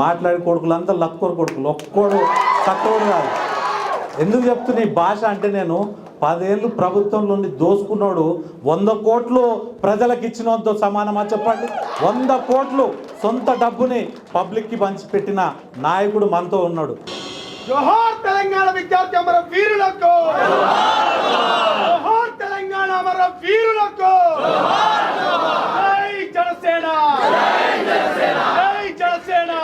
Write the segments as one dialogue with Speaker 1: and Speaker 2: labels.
Speaker 1: మాట్లాడే కొడుకులు అంతా లక్కోరు కొడుకులు. ఒక్కోడు చక్కోడు కాదు. ఎందుకు చెప్తున్నా ఈ భాష అంటే నేను పదేళ్ళు ప్రభుత్వంలో ఉండి దోసుకున్నాడు. వంద కోట్లు ప్రజలకు ఇచ్చినంతో సమానమా చెప్పండి? వంద కోట్లు సొంత డబ్బుని పబ్లిక్కి పంచిపెట్టిన నాయకుడు మనతో ఉన్నాడు.
Speaker 2: జోహార్ తెలంగాణ విద్యార్థి వీరులకు జోహార్ తెలంగాణ అమర వీరులకు జై జనసేన జై జనసేన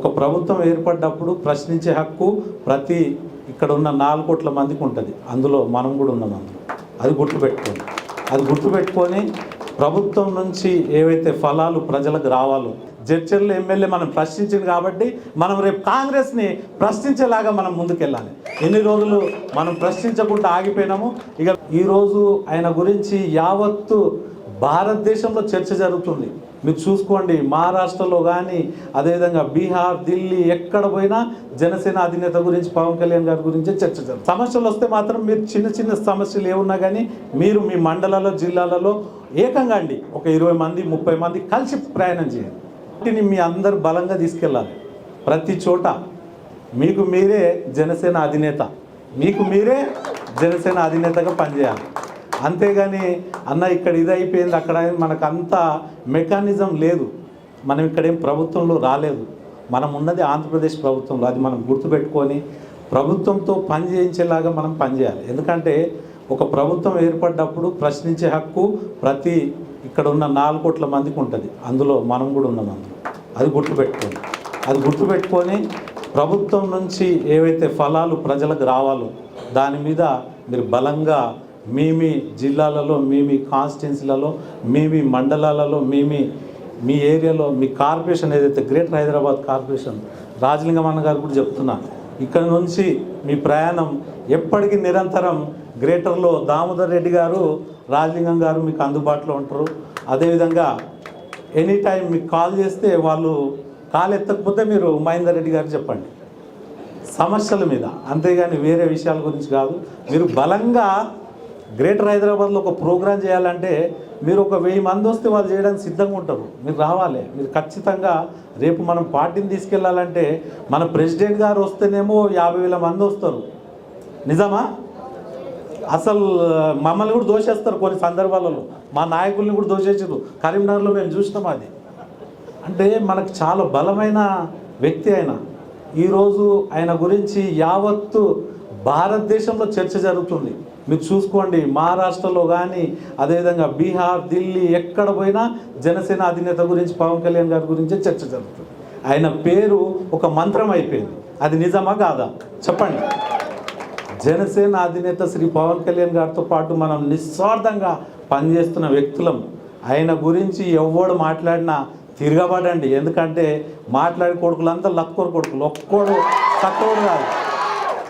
Speaker 1: ఒక ప్రభుత్వం ఏర్పడ్డప్పుడు ప్రశ్నించే హక్కు ప్రతి ఇక్కడ ఉన్న నాలుగు కోట్ల మందికి ఉంటుంది. అందులో మనం కూడా ఉన్నాం అందులో. అది గుర్తుపెట్టుకోండి. అది గుర్తుపెట్టుకొని ప్రభుత్వం నుంచి ఏవైతే ఫలాలు ప్రజలకు రావాలో జడ్చర్ల ఎమ్మెల్యే మనం ప్రశ్నించింది కాబట్టి మనం రేపు కాంగ్రెస్ని ప్రశ్నించేలాగా మనం ముందుకెళ్ళాలి. ఎన్ని రోజులు మనం ప్రశ్నించకుండా ఆగిపోయినాము ఇక ఈరోజు ఆయన గురించి యావత్తు భారతదేశంలో చర్చ జరుగుతుంది. మీరు చూసుకోండి మహారాష్ట్రలో కానీ అదేవిధంగా బీహార్ ఢిల్లీ ఎక్కడ పోయినా జనసేన అధినేత గురించి పవన్ కళ్యాణ్ గారి గురించి చర్చ జరుగుతుంది. సమస్యలు వస్తే మాత్రం మీరు చిన్న చిన్న సమస్యలు ఏమున్నా కానీ మీరు మీ మండలాల్లో జిల్లాలలో ఏకంగా అండి. ఒక ఇరవై మంది ముప్పై మంది కలిసి ప్రయాణం చేయండి. వాటిని మీ అందరు బలంగా తీసుకెళ్ళాలి. ప్రతి చోట మీకు మీరే జనసేన అధినేత. మీకు మీరే జనసేన అధినేతగా పనిచేయాలి. అంతేగాని అన్న ఇక్కడ ఇది అయిపోయింది అక్కడ మనకంత మనకు మెకానిజం లేదు. మనం ఇక్కడేం ప్రభుత్వంలో రాలేదు. మనం ఉన్నది ఆంధ్రప్రదేశ్ ప్రభుత్వంలో అది మనం గుర్తుపెట్టుకొని ప్రభుత్వంతో పని చేయించేలాగా మనం పనిచేయాలి ఎందుకంటే ఒక ప్రభుత్వం ఏర్పడ్డప్పుడు ప్రశ్నించే హక్కు ప్రతి ఇక్కడ ఉన్న నాలుగు కోట్ల మందికి ఉంటుంది. అందులో మనం కూడా ఉన్నాం అందులో. అది గుర్తుపెట్టుకోండి. అది గుర్తుపెట్టుకొని ప్రభుత్వం నుంచి ఏవైతే ఫలాలు ప్రజలకు రావాలో దాని మీద మీరు బలంగా మీ మీ జిల్లాలలో మీ మీ కాన్స్టిట్యున్సీలలో మీ మీ మండలాలలో మీ మీ మీ ఏరియాలో మీ కార్పొరేషన్ ఏదైతే గ్రేటర్ హైదరాబాద్ కార్పొరేషన్ రాజలింగమన్న గారు కూడా చెప్తున్నా ఇక్కడ నుంచి మీ ప్రయాణం ఎప్పటికీ నిరంతరం గ్రేటర్లో దామోదర్ రెడ్డి గారు రాజలింగం గారు మీకు అందుబాటులో ఉంటారు. అదేవిధంగా ఎనీ టైం మీకు కాల్ చేస్తే వాళ్ళు కాల్ ఎత్తకపోతే మీరు మహేందర్ రెడ్డి గారు చెప్పండి. సమస్యల మీద అంతేగాని వేరే విషయాల గురించి కాదు. మీరు బలంగా గ్రేటర్ హైదరాబాద్లో ఒక ప్రోగ్రాం చేయాలంటే మీరు ఒక వెయ్యి మంది వస్తే వాళ్ళు చేయడానికి సిద్ధంగా ఉంటారు. మీరు రావాలి. మీరు ఖచ్చితంగా రేపు మనం పార్టీని తీసుకెళ్ళాలంటే మన ప్రెసిడెంట్ గారు వస్తేనేమో యాభై వేల మంది వస్తారు. నిజమా? అసలు మమ్మల్ని కూడా దోషేస్తారు కొన్ని సందర్భాలలో. మా నాయకుల్ని కూడా దోషేసారు కరీంనగర్లో మేము చూసినాం అది. అంటే మనకు చాలా బలమైన వ్యక్తి ఆయన. ఈరోజు ఆయన గురించి యావత్తు భారతదేశంలో చర్చ జరుగుతుంది. మీరు చూసుకోండి మహారాష్ట్రలో కానీ అదేవిధంగా బీహార్ ఢిల్లీ ఎక్కడ పోయినా జనసేన అధినేత గురించి పవన్ కళ్యాణ్ గారి గురించే చర్చ జరుగుతుంది. ఆయన పేరు ఒక మంత్రం అయిపోయింది. అది నిజమా కాదా? చెప్పండి. జనసేన అధినేత శ్రీ పవన్ కళ్యాణ్ గారితో పాటు మనం నిస్వార్థంగా పనిచేస్తున్న వ్యక్తులం. ఆయన గురించి ఎవడు మాట్లాడినా తిరగబడండి. ఎందుకంటే మాట్లాడే కొడుకులంతా లక్కోరు కొడుకులు. ఒక్కోడు తక్కువడు కాదు.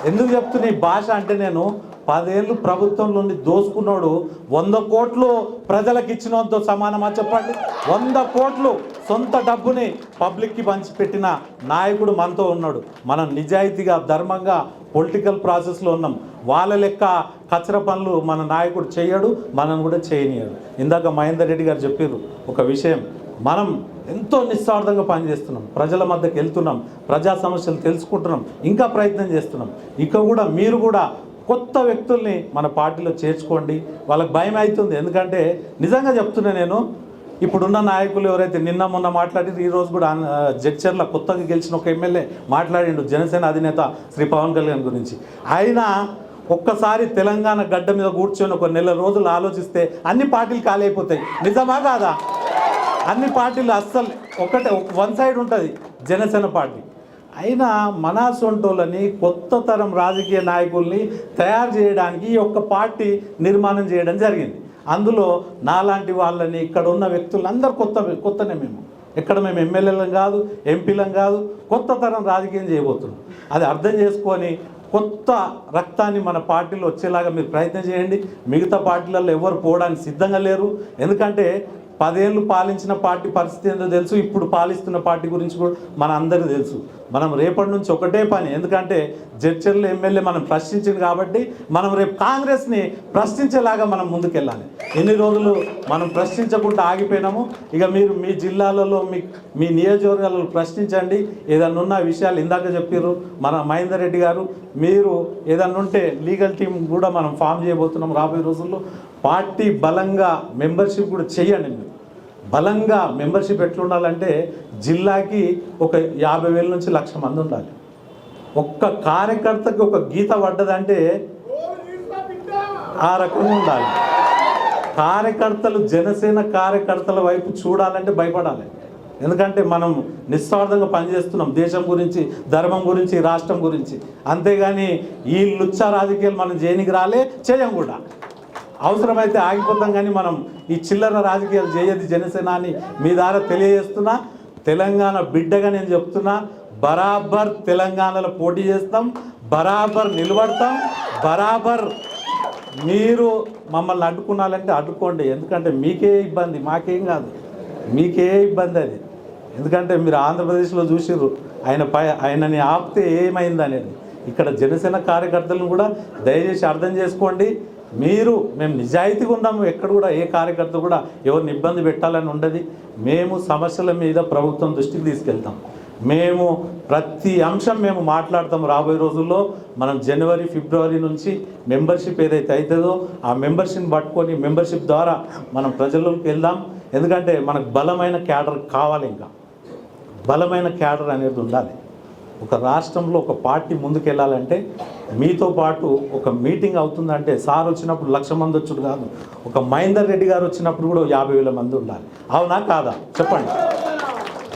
Speaker 1: ఎందుకు చెప్తున్నా? ఈ భాష అంటే నేను పదేళ్ళు ప్రభుత్వంలో దోసుకున్నాడు. వంద కోట్లు ప్రజలకు ఇచ్చినంతో సమానమా చెప్పండి? వంద కోట్లు సొంత డబ్బుని పబ్లిక్కి పంచిపెట్టిన నాయకుడు మనతో ఉన్నాడు. మనం నిజాయితీగా ధర్మంగా పొలిటికల్ ప్రాసెస్లో ఉన్నాం. వాళ్ళ లెక్క కచర పనులు మన నాయకుడు చేయడు మనం కూడా చేయనీయడు ఇందాక మహేందర్ రెడ్డి గారు చెప్పారు ఒక విషయం. మనం ఎంతో నిస్వార్థంగా పనిచేస్తున్నాం. ప్రజల మధ్యకి వెళ్తున్నాం. ప్రజా సమస్యలు తెలుసుకుంటున్నాం. ఇంకా ప్రయత్నం చేస్తున్నాం. ఇక కూడా మీరు కూడా కొత్త వ్యక్తుల్ని మన పార్టీలో చేర్చుకోండి. వాళ్ళకి భయం అవుతుంది. ఎందుకంటే నిజంగా చెప్తున్నా నేను ఇప్పుడున్న నాయకులు ఎవరైతే నిన్న మొన్న మాట్లాడి ఈరోజు కూడా జడ్చర్ల కొత్తగా గెలిచిన ఒక ఎమ్మెల్యే మాట్లాడిండు జనసేన అధినేత శ్రీ పవన్ కళ్యాణ్ గురించి. ఆయన ఒక్కసారి తెలంగాణ గడ్డ మీద కూర్చొని ఒక నెల రోజులు ఆలోచిస్తే అన్ని పార్టీలు ఖాళీ అయిపోతాయి. నిజమా కాదా? అన్ని పార్టీలు అస్సలు ఒకటే వన్ సైడ్ ఉంటుంది జనసేన పార్టీ. అయినా మనాసొంటోళ్ళని కొత్త తరం రాజకీయ నాయకుల్ని తయారు చేయడానికి ఈ ఒక్క పార్టీ నిర్మాణం చేయడం జరిగింది. అందులో నాలాంటి వాళ్ళని ఇక్కడ ఉన్న వ్యక్తులందరూ కొత్త కొత్తనే మేము. ఎక్కడ మేము ఎమ్మెల్యేలం కాదు ఎంపీలం కాదు కొత్త తరం రాజకీయం చేయబోతున్నాం. అది అర్థం చేసుకొని కొత్త రక్తాన్ని మన పార్టీలో వచ్చేలాగా మీరు ప్రయత్నం చేయండి. మిగతా పార్టీలలో ఎవరు పోవడానికి సిద్ధంగా లేరు. ఎందుకంటే పదేళ్ళు పాలించిన పార్టీ పరిస్థితి ఏందో తెలుసు ఇప్పుడు పాలిస్తున్న పార్టీ గురించి కూడా మన అందరికీ తెలుసు. మనం రేపటి నుంచి ఒకటే పని ఎందుకంటే జడ్చర్ల ఎమ్మెల్యే మనం ప్రశ్నించింది కాబట్టి మనం రేపు కాంగ్రెస్ని ప్రశ్నించేలాగా మనం ముందుకెళ్ళాలి. ఎన్ని రోజులు మనం ప్రశ్నించకుండా ఆగిపోయినాము ఇక మీరు మీ జిల్లాలలో మీ మీ నియోజకవర్గాలలో ప్రశ్నించండి. ఏదన్నా ఉన్న విషయాలు ఇందాక చెప్పారు మన మహేందర్ రెడ్డి గారు. మీరు ఏదన్నా ఉంటే లీగల్ టీం కూడా మనం ఫామ్ చేయబోతున్నాం రాబోయే రోజుల్లో. పార్టీ బలంగా మెంబర్షిప్ కూడా చేయండి మీరు. బలంగా మెంబర్షిప్ ఎట్లుండాలంటే జిల్లాకి ఒక యాభై వేల నుంచి లక్ష మంది ఉండాలి. ఒక్క కార్యకర్తకి ఒక గీత పడ్డదంటే ఆ రకంగా ఉండాలి. కార్యకర్తలు జనసేన కార్యకర్తల వైపు చూడాలంటే భయపడాలి. ఎందుకంటే మనం నిస్వార్థంగా పనిచేస్తున్నాం దేశం గురించి ధర్మం గురించి రాష్ట్రం గురించి. అంతేగాని ఈ లుచ్చ రాజకీయాలు మనం చేయనికి రాలే చేయం కూడా. అవసరమైతే ఆగిపోతాం కానీ మనం ఈ చిల్లర రాజకీయాలు చేయదు జనసేన అని మీ ద్వారా తెలియజేస్తున్నా తెలంగాణ బిడ్డగా నేను చెప్తున్నా బరాబర్ తెలంగాణలో పోటీ చేస్తాం బరాబర్ నిలబడతాం బరాబర్ మీరు మమ్మల్ని అడ్డుకున్నాలంటే అడ్డుకోండి. ఎందుకంటే మీకే ఇబ్బంది మాకేం కాదు. మీకే ఇబ్బంది అది. ఎందుకంటే మీరు ఆంధ్రప్రదేశ్లో చూసిర్రు ఆయన పై ఆయనని ఆపితే ఏమైంది అనేది ఇక్కడ జనసేన కార్యకర్తలను కూడా దయచేసి అర్థం చేసుకోండి. మీరు మేము నిజాయితీగా ఉన్నాము ఎక్కడ కూడా ఏ కార్యకర్త కూడా ఎవరిని ఇబ్బంది పెట్టాలని ఉండదు. మేము సమస్యల మీద ప్రభుత్వం దృష్టికి తీసుకెళ్తాం. మేము ప్రతి అంశం మేము మాట్లాడతాం రాబోయే రోజుల్లో. మనం జనవరి ఫిబ్రవరి నుంచి మెంబర్షిప్ ఏదైతే అవుతుందో ఆ మెంబర్షిప్ పట్టుకొని మెంబర్షిప్ ద్వారా మనం ప్రజల్లోకి వెళ్దాం. ఎందుకంటే మనకు బలమైన క్యాడర్ కావాలి ఇంకా. బలమైన క్యాడర్ అనేది ఉండాలి. ఒక రాష్ట్రంలో ఒక పార్టీ ముందుకెళ్ళాలంటే మీతో పాటు ఒక మీటింగ్ అవుతుందంటే సార్ వచ్చినప్పుడు లక్ష మంది వచ్చుడు కాదు ఒక మహేందర్ రెడ్డి గారు వచ్చినప్పుడు కూడా యాభై వేల మంది ఉండాలి. అవునా కాదా? చెప్పండి.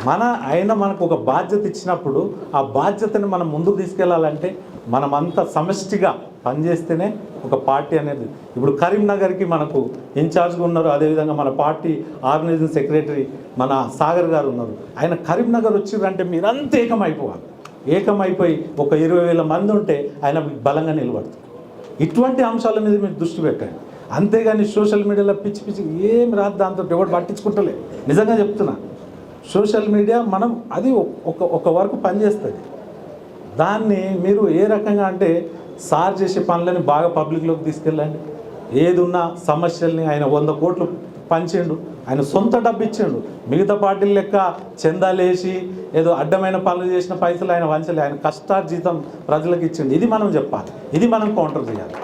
Speaker 1: మన ఆయన మనకు ఒక బాధ్యత ఇచ్చినప్పుడు ఆ బాధ్యతని మనం ముందుకు తీసుకెళ్ళాలంటే మనమంతా సమష్టిగా పనిచేస్తేనే ఒక పార్టీ అనేది. ఇప్పుడు కరీంనగర్కి మనకు ఇన్ఛార్జ్గా ఉన్నారు అదేవిధంగా మన పార్టీ ఆర్గనైజింగ్ సెక్రటరీ మన సాగర్ గారు ఉన్నారు. ఆయన కరీంనగర్ వచ్చిందంటే మీరంతా ఏకమైపోవాలి. ఏకమైపోయి ఒక ఇరవై వేల మంది ఉంటే ఆయన బలంగా నిలబడతారు ఇటువంటి అంశాల మీద మీరు దృష్టి పెట్టండి. అంతేగాని సోషల్ మీడియాలో పిచ్చి పిచ్చి ఏం రాదు దాంతో ఎవరు పట్టించుకుంటలే. నిజంగా చెప్తున్నా సోషల్ మీడియా మనం అది ఒక ఒక వరకు పనిచేస్తుంది. దాన్ని మీరు ఏ రకంగా అంటే సార్ చేసే పనులని బాగా పబ్లిక్లోకి తీసుకెళ్ళండి. ఏదున్నా సమస్యల్ని ఆయన వంద కోట్లు పంచిండు ఆయన సొంత డబ్బు ఇచ్చిండు మిగతా పార్టీల లెక్క చందాలేసి ఏదో అడ్డమైన పనులు చేసిన పైసలు ఆయన వంచలే. ఆయన కష్టార్జితం ప్రజలకు ఇచ్చిండు. ఇది మనం చెప్పాలి. ఇది మనం కౌంటర్ చేయాలి.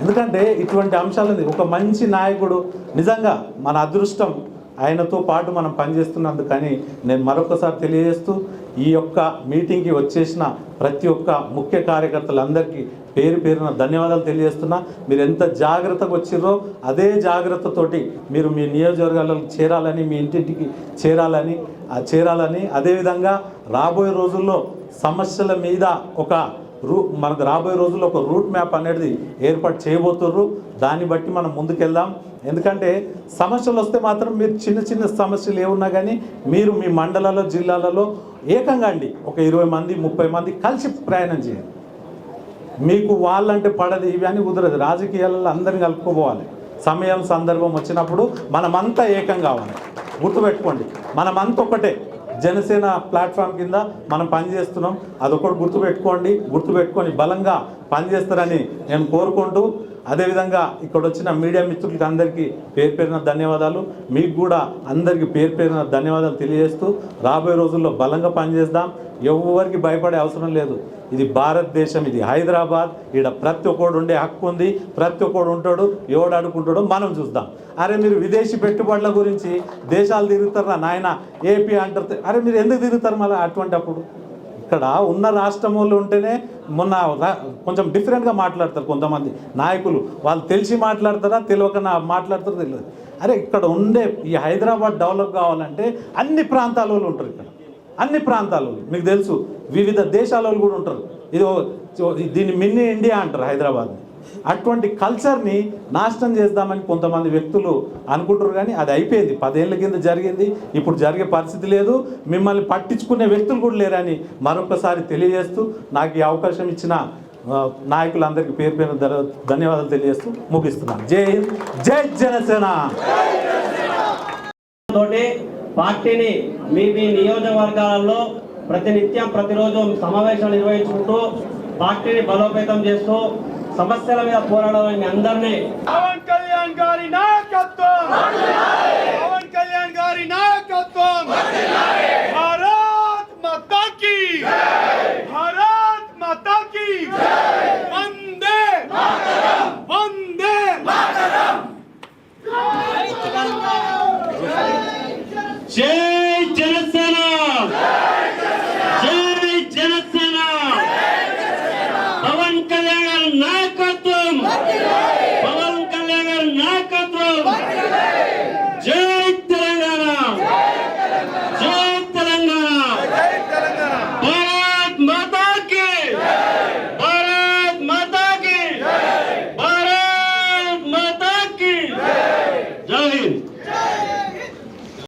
Speaker 1: ఎందుకంటే ఇటువంటి అంశాలు ఒక మంచి నాయకుడు నిజంగా మన అదృష్టం ఆయనతో పాటు మనం పనిచేస్తున్నందుకని నేను మరొకసారి తెలియజేస్తూ ఈ యొక్క మీటింగ్కి వచ్చేసిన ప్రతి ఒక్క ముఖ్య కార్యకర్తలందరికీ పేరు పేరున ధన్యవాదాలు తెలియజేస్తున్నా. మీరు ఎంత జాగ్రత్తగా వచ్చిర్రో అదే జాగ్రత్తతోటి మీరు మీ నియోజకవర్గాలకు చేరాలని మీ ఇంటింటికి చేరాలని చేరాలని. అదేవిధంగా రాబోయే రోజుల్లో సమస్యల మీద ఒక రూ మనకు రాబోయే రోజుల్లో ఒక రూట్ మ్యాప్ అనేది ఏర్పాటు చేయబోతుర్రు. దాన్ని బట్టి మనం ముందుకెళ్దాం. ఎందుకంటే సమస్యలు వస్తే మాత్రం మీరు చిన్న చిన్న సమస్యలు ఏమున్నా కానీ మీరు మీ మండలాల్లో జిల్లాలలో ఏకంగా అండి ఒక ఇరవై మంది ముప్పై మంది కలిసి ప్రయాణం చేయండి. మీకు వాళ్ళంటే పడదు ఇవి అని కుదరదు. రాజకీయాలలో అందరిని కలుపుకోపోవాలి సమయం సందర్భం వచ్చినప్పుడు మనమంతా ఏకం కావాలి. గుర్తుపెట్టుకోండి. మనమంతా ఒకటే. జనసేన ప్లాట్ఫామ్ కింద మనం పనిచేస్తున్నాం. అదొకటి గుర్తుపెట్టుకోండి గుర్తుపెట్టుకొని బలంగా పనిచేస్తారని నేను కోరుకుంటూ అదేవిధంగా ఇక్కడ వచ్చిన మీడియా మిత్రులకి అందరికీ పేరు పేరిన ధన్యవాదాలు. మీకు కూడా అందరికీ పేరు పేరిన ధన్యవాదాలు తెలియజేస్తూ రాబోయే రోజుల్లో బలంగా పనిచేద్దాం. ఎవరికి భయపడే అవసరం లేదు. ఇది భారతదేశం ఇది హైదరాబాద్. ఇక్కడ ప్రతి ఒక్కడు ఉండే హక్కు ఉంది. ప్రతి ఒక్కడు ఉంటాడు ఎవడు అడుకుంటాడో మనం చూద్దాం. అరే మీరు విదేశీ పెట్టుబడుల గురించి దేశాలు తిరుగుతారా నాయన? ఏపీ అంటారు. అరే మీరు ఎందుకు తిరుగుతారు మళ్ళీ అటువంటి అప్పుడు ఇక్కడ ఉన్న రాష్ట్రం వాళ్ళు ఉంటేనే మొన్న కొంచెం డిఫరెంట్గా మాట్లాడతారు కొంతమంది నాయకులు. వాళ్ళు తెలిసి మాట్లాడతారా? తెలియక నా మాట్లాడతారో తెలియదు. అరే ఇక్కడ ఉండే ఈ హైదరాబాద్ డెవలప్ కావాలంటే అన్ని ప్రాంతాల వాళ్ళు ఉంటారు ఇక్కడ. అన్ని ప్రాంతాల మీకు తెలుసు వివిధ దేశాల వాళ్ళు కూడా ఉంటారు. ఇది దీన్ని మిన్ని ఇండియా అంటారు హైదరాబాద్ని. అటువంటి కల్చర్ని నాశనం చేద్దామని కొంతమంది వ్యక్తులు అనుకుంటారు కానీ అది అయిపోయింది. పదేళ్ళ కింద జరిగింది. ఇప్పుడు జరిగే పరిస్థితి లేదు. మిమ్మల్ని పట్టించుకునే వ్యక్తులు కూడా లేరని మరొకసారి తెలియజేస్తూ నాకు ఈ అవకాశం ఇచ్చిన నాయకులందరికీ పేరు పేరు ధన్యవాదాలు తెలియజేస్తూ ముగిస్తున్నాను జై హింద్ జై జనసేన!
Speaker 3: పార్టీని మీ మీ నియోజకవర్గాలలో ప్రతినిత్యం ప్రతిరోజు సమావేశాలు నిర్వహించుకుంటూ పార్టీని బలోపేతం చేస్తూ సమస్యల మీద పోరాడాలని మీ అందరినీ.
Speaker 2: పవన్ కళ్యాణ్ గారి నాయకత్వం! పవన్ కళ్యాణ్ గారి నాయకత్వం!